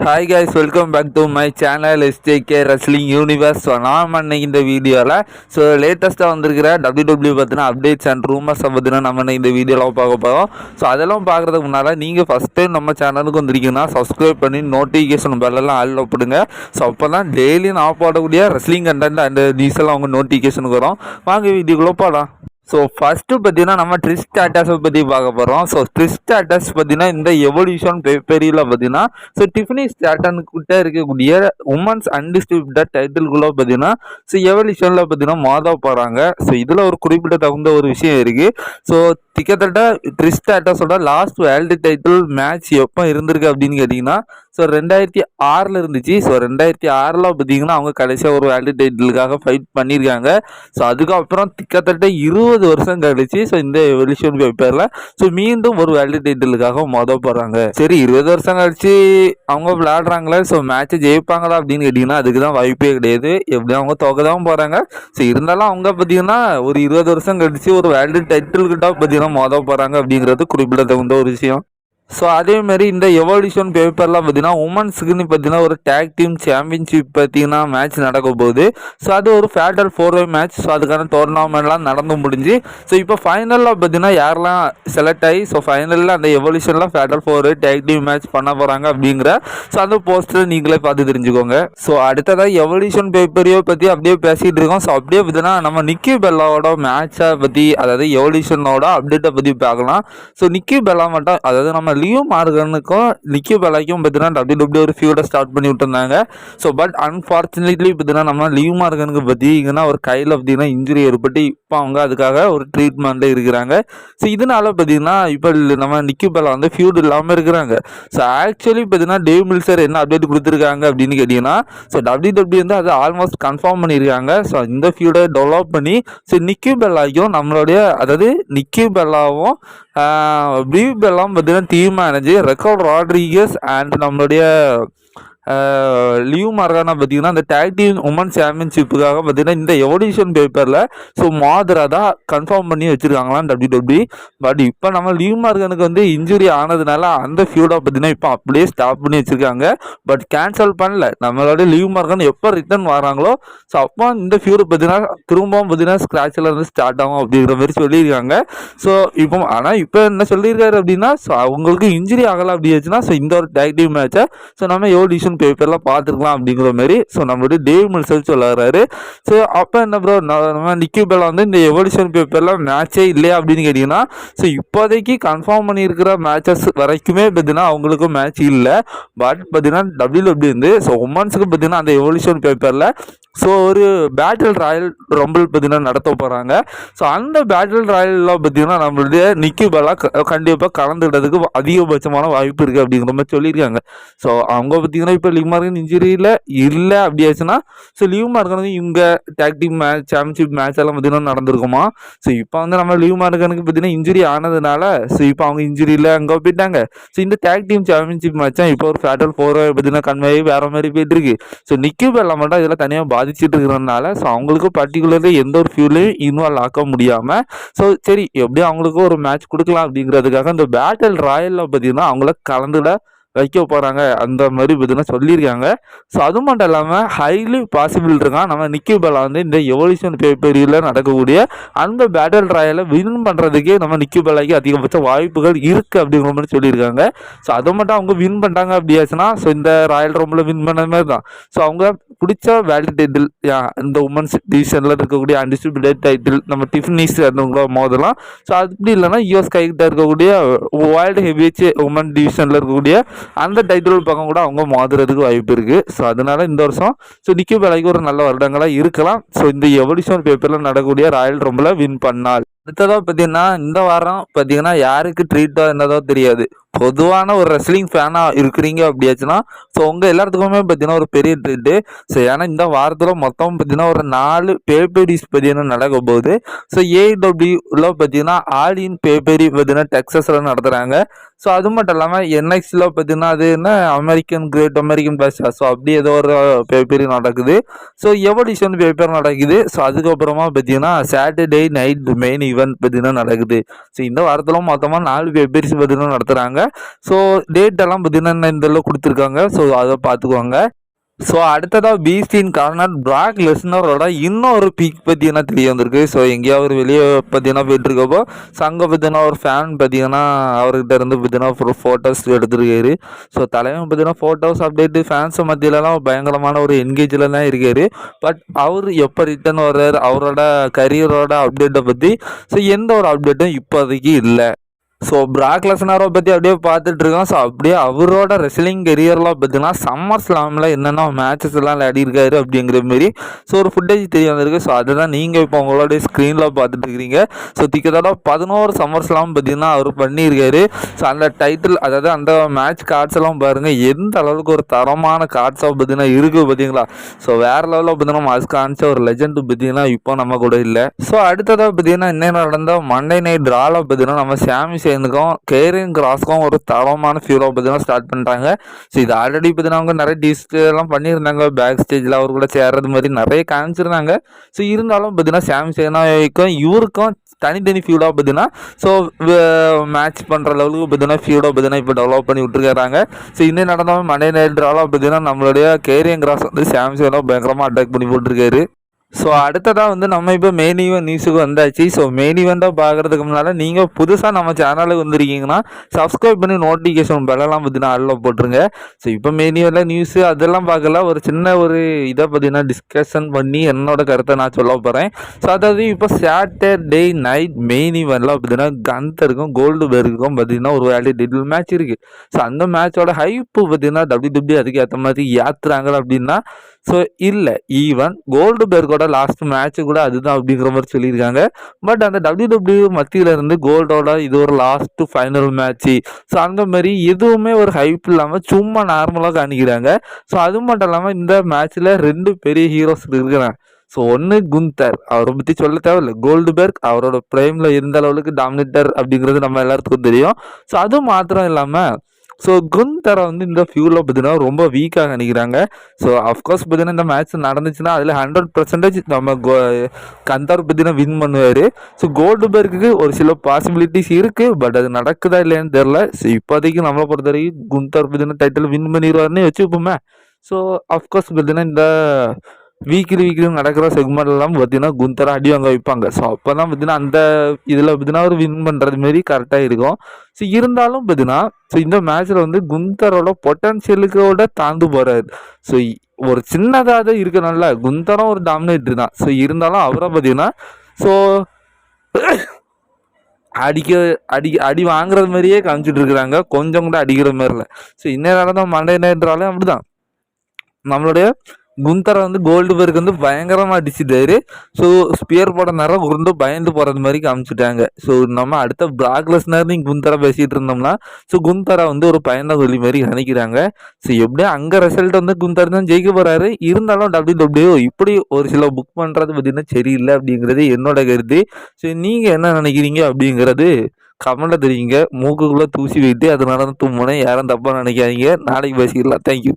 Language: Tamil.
Hi guys welcome back to my channel STK wrestling universe so நாம் அன்னைக்கு இந்த வீடியோவில் ஸோ லேட்டஸ்ட்டாக வந்திருக்கிற டபிள்யூ டபிள்யூ பார்த்தீங்கன்னா அப்டேட்ஸ் அண்ட் ரூமர்ஸை பார்த்தீங்கன்னா நம்ம இன்னைக்கு இந்த வீடியோவில் பார்க்க போகிறோம் ஸோ அதெல்லாம் பார்க்குறதுக்கு முன்னால் நீங்கள் ஃபஸ்ட் டைம் நம்ம சேனலுக்கு வந்திருக்கீங்கன்னா சப்ஸ்கிரைப் பண்ணி நோட்டிஃபிகேஷன் பெல்லாம் ஆளில் போடுங்க ஸோ அப்போ தான் டெய்லி நான் போடக்கூடிய ரெஸ்லிங் கண்டென்ட் அண்ட் நியூஸ் எல்லாம் அவங்க நோட்டிஃபிகேஷனுக்கு வரும். வாங்க வீடியோக்குள்ளே போகலாம் ஸோ ஃபஸ்ட்டு பார்த்தீங்கன்னா நம்ம ட்ரிஸ்ட் ஸ்டாட்டஸை பற்றி பார்க்க போகிறோம் ஸோ ட்ரிஸ்ட் ஸ்டாட்டஸ் பார்த்தீங்கன்னா இந்த எவல்யூஷன் பெரியில் பார்த்தீங்கன்னா ஸோ டிஃபினி ஸ்டாட்டன்கிட்ட இருக்கக்கூடிய உமன்ஸ் அன்டிஸ்டியூட்டட் டைட்டில்குள்ளே பார்த்தீங்கன்னா ஸோ எவல்யூஷனில் பார்த்தீங்கன்னா மாதா போகிறாங்க ஸோ இதில் ஒரு குறிப்பிட்ட தகுந்த ஒரு விஷயம் இருக்குது ஸோ கிட்டத்தட்ட ட்ரிஸ்டாட்டஸோட லாஸ்ட் வேர்ல்டு டைட்டில் மேட்ச் எப்போ இருந்திருக்கு அப்படின்னு கேட்டிங்கன்னா ஸோ ரெண்டாயிரத்தி ஆறில் இருந்துச்சு. ஸோ ரெண்டாயிரத்தி ஆறில் பார்த்தீங்கன்னா அவங்க கடைசியாக ஒரு வேர்ல்டு டைட்டிலுக்காக ஃபைட் பண்ணியிருக்காங்க. ஸோ அதுக்கப்புறம் கிட்டத்தட்ட இருபது வருஷம் கழிச்சு ஸோ இந்த எவல்யூஷன் பேப்பரில் ஸோ மீண்டும் ஒரு வேர்ல்டு டைட்டிலுக்காக மொத போகிறாங்க சரி இருபது வருஷம் கழிச்சு அவங்க விளையாடுறாங்களே ஸோ மேட்ச்சை ஜெயிப்பாங்களா அப்படின்னு கேட்டிங்கன்னா அதுக்கு தான் வாய்ப்பே கிடையாது. எப்படி அவங்க தோக்க தான் போகிறாங்க ஸோ இருந்தாலும் அவங்க பார்த்தீங்கன்னா ஒரு இருபது வருஷம் கழிச்சு ஒரு வேர்ல்டு டைட்டில் கிட்ட பார்த்தீங்கன்னா மோத போகிறாங்க அப்படிங்கிறது குறிப்பிடத்தகுந்த ஒரு விஷயம். ஸோ அதேமாரி இந்த எவல்யூஷன் பேப்பர்லாம் பார்த்தீங்கன்னா உமன்ஸுக்குன்னு பார்த்தீங்கன்னா ஒரு டேக் டீம் சாம்பியன்ஷிப் பார்த்தீங்கன்னா மேட்ச் நடக்க போகுது. ஸோ அது ஒரு fatal four way match so அதுக்கான டோர்னாமெண்ட்லாம் நடந்து முடிஞ்சு ஸோ இப்போ ஃபைனலில் பார்த்தீங்கன்னா யாரெல்லாம் செலக்ட் ஆகி ஸோ ஃபைனலில் அந்த எவல்யூஷனில் fatal four tag team match பண்ண போகிறாங்க அப்படிங்கிற ஸோ அந்த போஸ்டர் நீங்களே பார்த்து தெரிஞ்சுக்கோங்க. ஸோ அடுத்ததாக எவல்யூஷன் பேப்பரையோ பற்றி அப்படியே பேசிகிட்டு இருக்கோம். ஸோ அப்படியே பார்த்தீங்கன்னா நம்ம நிக்கி பெல்லாவோட மேட்சை பற்றி அதாவது எவல்யூஷனோட அப்டேட்டை பற்றி பார்க்கலாம். ஸோ நிக்கி பெல்லா மட்டும் அதாவது நம்ம லியோ மார்கனுக்கும் நிக்கி பெல்லாக்கும் பார்த்தீங்கன்னா டபிள்யூ டபிள்யூ ஒரு ஃபியூட ஸ்டார்ட் பண்ணி விட்டுருந்தாங்க. ஸோ பட் அன்ஃபார்ச்சுனேட்லி பார்த்தீங்கன்னா நம்ம லியோ மார்கனுக்கு பார்த்தீங்கன்னா ஒரு கையில் பார்த்தீங்கன்னா இன்ஜுரி ஏற்பட்டு இப்போ அவங்க அதுக்காக ஒரு ட்ரீட்மெண்ட்டில் இருக்கிறாங்க. ஸோ இதனால பார்த்தீங்கன்னா இப்போ நம்ம நிக்கி பெல்லா வந்து ஃபியூட் இல்லாமல் இருக்கிறாங்க. ஸோ ஆக்சுவலி பார்த்தீங்கன்னா டேவ் மில்சர் என்ன அப்டேட் கொடுத்துருக்காங்க அப்படின்னு கேட்டிங்கன்னா ஸோ டபிள்யூ டபிள்யூ வந்து அதை ஆல்மோஸ்ட் கன்ஃபார்ம் பண்ணியிருக்காங்க. ஸோ இந்த ஃபியூடை டெவலப் பண்ணி ஸோ நிக்கி பெல்லாக்கும் நம்மளுடைய அதாவது நிக்கி பெல்லாவும் ப்ரீவ் பெல்லாம் பார்த்தீங்கன்னா டீம் மேனேஜர் ரெக்கார்ட் ராட்ரிகஸ் அண்ட் நம்மளுடைய லியூ மார்கானா பார்த்தீங்கன்னா அந்த டேக் டீம் உமன் சாம்பியன்ஷிப்புக்காக பார்த்தீங்கன்னா இந்த எவல்யூஷன் பேப்பரில் ஸோ மாதரா தான் கன்ஃபார்ம் பண்ணி வச்சுருக்காங்களாம் டபிள்யூ டபிள்யூ பட் இப்போ நம்ம லியூ மார்கனுக்கு வந்து இன்ஜுரி ஆனதுனால அந்த ஃபியூடாக பார்த்தீங்கன்னா இப்போ அப்படியே ஸ்டாப் பண்ணி வச்சுருக்காங்க. பட் கேன்சல் பண்ணல. நம்மளோட லியூ மார்கன் எப்போ ரிட்டர்ன் வராங்களோ ஸோ அப்போ இந்த ஃபியூடை பார்த்தீங்கன்னா திரும்பவும் பார்த்தீங்கன்னா ஸ்க்ராட்சில் இருந்து ஸ்டார்ட் ஆகும் அப்படிங்கிற மாதிரி சொல்லியிருக்காங்க. ஸோ இப்போ ஆனால் இப்போ என்ன சொல்லியிருக்காரு அப்படின்னா ஸோ அவங்களுக்கு இன்ஜுரி ஆகலை அப்படி ஆச்சுன்னா ஸோ இந்த ஒரு டேக்டிவ் மேட்சை ஸோ நம்ம எவல்யூஷன் பேப்பர்லாம் பார்த்துருக்கலாம் அப்படிங்கிற மாதிரி. ஸோ நம்மளுடைய டேவ் மில்சல் சொல்லுறாரு. ஸோ அப்போ என்ன ப்ரோ நம்ம நிக்கி வந்து இந்த எவல்யூஷன் பேப்பரில் மேட்சே இல்லையா அப்படின்னு கேட்டிங்கன்னா ஸோ இப்போதைக்கு கன்ஃபார்ம் பண்ணியிருக்கிற மேட்சஸ் வரைக்குமே பார்த்தீங்கன்னா அவங்களுக்கும் மேட்ச் இல்லை. பட் பார்த்தீங்கன்னா டபிள்யூ டபிள்யூ வந்து ஸோ உமன்ஸுக்கு பார்த்தீங்கன்னா அந்த எவல்யூஷன் பேப்பரில் ஸோ ஒரு பேட்டில் ராயல் ரம்பிள் பார்த்தீங்கன்னா நடத்த போகிறாங்க ஸோ அந்த பேட்டில் ராயலில் பார்த்தீங்கன்னா நம்மளுடைய நிக்கி பெல்லா கண்டிப்பாக கலந்துக்கிறதுக்கு அதிகபட்சமான வாய்ப்பு இருக்குது அப்படிங்கிற மாதிரி சொல்லியிருக்காங்க. ஸோ அவங்க பார்த்தீங்கன்னா இப்போ லீவ் மார்கன் இன்ஜுரியில் இல்லை அப்படி ஆச்சுன்னா ஸோ லீவ் மார்கன் வந்து இவங்க tag team match championship match எல்லாம் பார்த்தீங்கன்னா நடந்திருக்குமா? ஸோ இப்போ வந்து நம்ம லீவ் மார்கனுக்கு பார்த்தீங்கன்னா இன்ஜுரி ஆனதுனால ஸோ இப்போ அவங்க இன்ஜுரியில் அங்கே போயிட்டாங்க. ஸோ இந்த டேக் டீம் சாம்பியன்ஷிப் மேட்சா இப்போ ஒரு ஃபேட்டல் ஃபோர் பார்த்தீங்கன்னா கன்வே வேறு மாதிரி போயிட்டுருக்கு ஸோ நிக்கி பெல்லா மட்டும் இதெல்லாம் தனியாக பாதிச்சுட்டு இருக்கிறதுனால ஸோ அவங்களுக்கு பர்டிகுலர்லி எந்த ஒரு ஃபியூலையும் இன்வால்வ் ஆக்க முடியாமல் ஸோ சரி எப்படியும் அவங்களுக்கு ஒரு மேட்ச் கொடுக்கலாம் அப்படிங்கிறதுக்காக இந்த பேட்டில் ராயலில் பார்த்தீங்கன்னா அவங்கள கலந்துட வைக்க போகிறாங்க அந்த மாதிரி பார்த்தீங்கன்னா சொல்லியிருக்காங்க. ஸோ அது மட்டும் இல்லாமல் ஹைலி பாசிபிள் இருக்கான். நம்ம நிக்கி பெல்லா வந்து இந்த எவல்யூஷன் பேப்பரியில் நடக்கக்கூடிய அந்த பேட்டில் ராயலை வின் பண்ணுறதுக்கே நம்ம நிக்கி பெல்லாக்கு அதிகபட்ச வாய்ப்புகள் இருக்குது அப்படிங்கிற மாதிரி சொல்லியிருக்காங்க. ஸோ அதை மட்டும் அவங்க வின் பண்ணிட்டாங்க அப்படியாச்சுன்னா ஸோ இந்த ராயல் ரோமில் வின் பண்ண மாதிரி தான். ஸோ அவங்க பிடிச்ச வேல்டு டைட்டில் இந்த உமன்ஸ் டிவிஷனில் இருக்கக்கூடிய அன்டிஸ்ட்ரிபியூட்டட் டைட்டில் நம்ம டிஃபினிஸ் இருந்தவங்கள மோதலாம். ஸோ அப்படி இல்லைன்னா யூஎஸ் கைகிட்ட இருக்கக்கூடிய வேர்ல்டு ஹெவியேஜ் உமன் டிவிஷனில் இருக்கக்கூடிய அந்த டைட்டில் பக்கம் கூட அவங்க மோதுறதுக்கு வாய்ப்பு இருக்குது ஸோ அதனால இந்த வருஷம் ஸோ நிக்கி வேலைக்கு ஒரு நல்ல வருடங்களாக இருக்கலாம். ஸோ இந்த எவல்யூஷன் பேப்பரில் நடக்கக்கூடிய ராயல் ரம்பில் வின் பண்ணால். அடுத்ததாக பார்த்தீங்கன்னா இந்த வாரம் பார்த்தீங்கன்னா யாருக்கு ட்ரீட்டோ என்னதோ தெரியாது. பொதுவான ஒரு ரெஸ்லிங் ஃபேனாக இருக்கிறீங்க அப்படியாச்சுன்னா ஸோ உங்கள் எல்லாத்துக்குமே பார்த்தீங்கன்னா ஒரு பெரிய ட்ரீட்டு ஸோ ஏன்னா இந்த வாரத்தில் மொத்தம் பார்த்தீங்கன்னா ஒரு நாலு பேப்பரிஸ் பார்த்தீங்கன்னா நடக்க போகுது. ஸோ ஏடபிள்யூவில் பார்த்தீங்கன்னா ஆல் இன் பேப்பரி பார்த்தீங்கன்னா டெக்ஸஸில் நடத்துகிறாங்க ஸோ அது மட்டும் இல்லாமல் என்எக்ஸில் பார்த்தீங்கன்னா அது என்ன? அமெரிக்கன் கிரேட் அமெரிக்கன் பேஷா ஸோ அப்படி ஏதோ ஒரு பேப்பர் நடக்குது. ஸோ எவல்யூஷன் பேப்பர் நடக்குது. ஸோ அதுக்கப்புறமா பார்த்தீங்கன்னா சாட்டர்டே நைட் மெயின் ஈவெண்ட் பார்த்தீங்கன்னா நடக்குது. ஸோ இந்த வாரத்தில் மொத்தமாக நாலு பேப்பர்ஸ் பார்த்தீங்கன்னா நடத்துகிறாங்க ஸோ டேட்டெல்லாம் பார்த்தீங்கன்னா இந்த கொடுத்துருக்காங்க. ஸோ அதை பார்த்துக்குவாங்க ஸோ அடுத்ததாக பீஸ்டின் கார்னர் பிராக் லெஸ்னரோட இன்னொரு பீக் பார்த்தீங்கன்னா தெரிய வந்திருக்கு ஸோ எங்கேயாவது வெளியே பார்த்தீங்கன்னா போயிட்டுருக்கப்போ ஸோ அங்கே பார்த்தீங்கன்னா ஒரு ஃபேன் பார்த்தீங்கன்னா அவர்கிட்ட இருந்து பார்த்தீங்கன்னா ஒரு ஃபோட்டோஸ் எடுத்துருக்காரு. ஸோ தலைவன் பார்த்தீங்கன்னா ஃபோட்டோஸ் அப்டேட்டு ஃபேன்ஸை மத்தியிலலாம் பயங்கரமான ஒரு என்கேஜில் தான் இருக்கார். பட் அவர் எப்போ ரிட்டர்ன் வர்றாரு அவரோட கரியரோட அப்டேட்டை பற்றி ஸோ எந்த ஒரு அப்டேட்டும் இப்போதைக்கு இல்லை. ஸோ பிராக் லெசனரை பற்றி அப்படியே பார்த்துட்டு இருக்கோம். ஸோ அப்படியே அவரோட ரெஸ்லிங் கெரியர்லாம் பார்த்தீங்கன்னா சம்மர் ஸ்லாமில் என்னென்ன மேட்சஸ் எல்லாம் விளையாடிருக்காரு அப்படிங்கிற மாரி ஸோ ஒரு ஃபுட்டேஜ் தெரிய வந்திருக்கு. ஸோ அதை தான் நீங்கள் இப்போ உங்களோட ஸ்க்ரீனில் பார்த்துட்டு இருக்கிறீங்க. ஸோ திக்கத்தோட பதினோரு சம்மர் ஸ்லாம் பார்த்தீங்கன்னா அவர் பண்ணியிருக்காரு. ஸோ அந்த டைட்டில் அதாவது அந்த மேட்ச் கார்ட்ஸ் எல்லாம் பாருங்கள் எந்த அளவுக்கு ஒரு தரமான கார்ட்ஸாக பார்த்தீங்கன்னா இருக்குது பார்த்தீங்களா? ஸோ வேறு லெவலில் பார்த்தீங்கன்னா மாஸ் காமிச்ச ஒரு லெஜண்ட் பார்த்தீங்கன்னா இப்போ நம்ம கூட இல்லை. ஸோ அடுத்ததாக பார்த்தீங்கன்னா என்ன நடந்தால் மண்டே நைட் ட்ராவில் பார்த்தீங்கன்னா நம்ம சாமி சேர்ந்துக்கும். கேரியன் கிராஸ்க்கும் ஒரு தரமான ஃபியூலாக பார்த்தீங்கன்னா ஸ்டார்ட் பண்ணிட்டாங்க. ஸோ இது ஆல்ரெடி பார்த்தீங்கன்னா அவங்க நிறைய டிஸ்ட்லாம் பண்ணியிருந்தாங்க. பேக் ஸ்டேஜில் அவர் கூட சேர்றது மாதிரி நிறைய காமிச்சிருந்தாங்க. ஸோ இருந்தாலும் பார்த்தீங்கன்னா சாம் சேனாய்க்கும் இவருக்கும் தனித்தனி ஃபியூடாக பார்த்தீங்கன்னா ஸோ மேட்ச் பண்ணுற லெவலுக்கு பார்த்தீங்கன்னா ஃபியூடாக பார்த்தீங்கன்னா இப்போ டெவலப் பண்ணி விட்டுருக்காங்க. ஸோ இன்னும் நடந்தாலும் மண்டே நைட் பார்த்தீங்கன்னா நம்மளுடைய கேரியன் கிராஸ் வந்து சாம்சங்லாம் பயங்கரமாக அட்டாக் பண்ணி போட்டிருக்காரு. ஸோ அடுத்ததாக வந்து நம்ம இப்போ மெயின் ஈவெண்ட் நியூஸுக்கு வந்தாச்சு. ஸோ மெயின் ஈவெண்ட்டாக பார்க்குறதுக்கு முன்னால் நீங்கள் புதுசாக நம்ம சேனலுக்கு வந்திருக்கீங்கன்னா சப்ஸ்கிரைப் பண்ணி நோட்டிஃபிகேஷன் பெல்லாம் பார்த்தீங்கன்னா அதில் போட்டுருங்க. ஸோ இப்போ மெயின் ஈவெண்ட்டில் நியூஸு அதெல்லாம் பார்க்கல ஒரு சின்ன ஒரு இதை பார்த்தீங்கன்னா டிஸ்கஷன் பண்ணி என்னோட கருத்தை நான் சொல்ல போகிறேன் ஸோ அதாவது இப்போ சாட்டர்டே நைட் மெயின் ஈவெண்ட்டில் பார்த்தீங்கன்னா கந்தருக்கும் கோல்டு பேருக்கும் பார்த்தீங்கன்னா ஒரு வேலை டிடில் மேட்ச் இருக்குது ஸோ அந்த மேட்சோட ஹைப்பு பார்த்தீங்கன்னா டபிள்யூ டபிள்யூ அதுக்கு ஏற்ற மாதிரி ஏற்றுறாங்க அப்படின்னா ஸோ இல்லை ஈவன் கோல்டு பேர்கோட லாஸ்ட் மேட்ச்சு கூட அதுதான் அப்படிங்கிற மாதிரி சொல்லியிருக்காங்க. பட் அந்த டபிள்யூ டபிள்யூ மத்தியில் இருந்து கோல்டோட இது ஒரு லாஸ்ட் ஃபைனல் மேட்ச்சு ஸோ அந்த மாதிரி எதுவுமே ஒரு ஹைப் இல்லாமல் சும்மா நார்மலாக காணிக்கிறாங்க ஸோ அது மட்டும் இல்லாமல் இந்த மேட்ச்சில் ரெண்டு பெரிய ஹீரோஸ் இருக்கிறாங்க ஸோ ஒன்று குந்தர் அவரை பற்றி சொல்ல தேவையில்லை. கோல்டு பேர்க் அவரோட ப்ரைமில் இருந்த அளவுக்கு டாமினேட்டர் அப்படிங்கிறது நம்ம எல்லாத்துக்கும் தெரியும். ஸோ அது மாத்திரம் இல்லாமல் ஸோ குந்தரா வந்து இந்த ஃபியூலில் பார்த்தீங்கன்னா ரொம்ப வீக்காக நினைக்கிறாங்க. ஸோ அஃப்கோர்ஸ் பார்த்தீங்கன்னா இந்த மேட்ச் நடந்துச்சுன்னா அதில் ஹண்ட்ரட் பர்சன்டேஜ் நம்ம கோ கந்தார் பார்த்தீங்கன்னா வின் பண்ணுவார். ஸோ கோல்டுபர்க்கு ஒரு சில பாசிபிலிட்டிஸ் இருக்குது பட் அது நடக்குதா இல்லையான்னு தெரில ஸோ இப்போதைக்கு நம்மளை பொறுத்த வரைக்கும் குந்தார் பார்த்தீங்கன்னா டைட்டில் வின் பண்ணிடுவாருன்னு வச்சுப்போமே. ஸோ அஃப்கோர்ஸ் பார்த்தீங்கன்னா இந்த வீக்லி வீக்லி நடக்கிற செக்மெண்ட்லாம் பார்த்தீங்கன்னா குந்தராக அடி வாங்க வைப்பாங்க. ஸோ அப்போ தான் பார்த்தீங்கன்னா அந்த இதில் பார்த்தீங்கன்னா அவர் வின் பண்ணுறது மாரி கரெக்டாக இருக்கும். ஸோ இருந்தாலும் பார்த்தீங்கன்னா ஸோ இந்த மேட்ச்சில் வந்து குந்தரோட பொட்டன்ஷியலுக்கோட தாழ்ந்து போகிறாரு ஸோ ஒரு சின்னதாக இருக்கனால குந்தரம் ஒரு டாமினேட்டர் தான். ஸோ இருந்தாலும் அவரை பார்த்தீங்கன்னா ஸோ அடிக்க அடி அடி வாங்குறது மாதிரியே காமிச்சிட்டு இருக்கிறாங்க. கொஞ்சம் கூட அடிக்கிற மாதிரில ஸோ இன்னும் தான் மண்டே நேற்றாலும் அப்படிதான். நம்மளுடைய குந்தரை வந்து கோல்டு பேருக்கு வந்து பயங்கரமாக அடிச்சிட்டாரு. ஸோ ஸ்பியர் போட நேரம் உருண்டு பயந்து போகிறது மாதிரி காமிச்சிட்டாங்க. ஸோ நம்ம அடுத்த பிராக்லெஸ்னர் குந்தரை பேசிகிட்டு இருந்தோம்னா ஸோ குந்தரை வந்து ஒரு பயந்த கொல்லி மாதிரி நினைக்கிறாங்க. ஸோ எப்படியும் அங்கே ரிசல்ட் வந்து குந்தர் தான் ஜெயிக்க போகிறாரு இருந்தாலும் டபிள்யூ டபிள்யூ இப்படி ஒரு சில புக் பண்ணுறது பார்த்தீங்கன்னா சரியில்லை அப்படிங்கிறது என்னோட கருத்து. ஸோ நீங்கள் என்ன நினைக்கிறீங்க அப்படிங்கிறது கமெண்ட்டில் தெரியுங்க. மூக்குக்குள்ளே தூசி வைத்து அதனால தான் தும்முனேன். யாரும் தப்பாக நினைக்காதீங்க. நாளைக்கு பேசிக்கலாம் தேங்க்யூ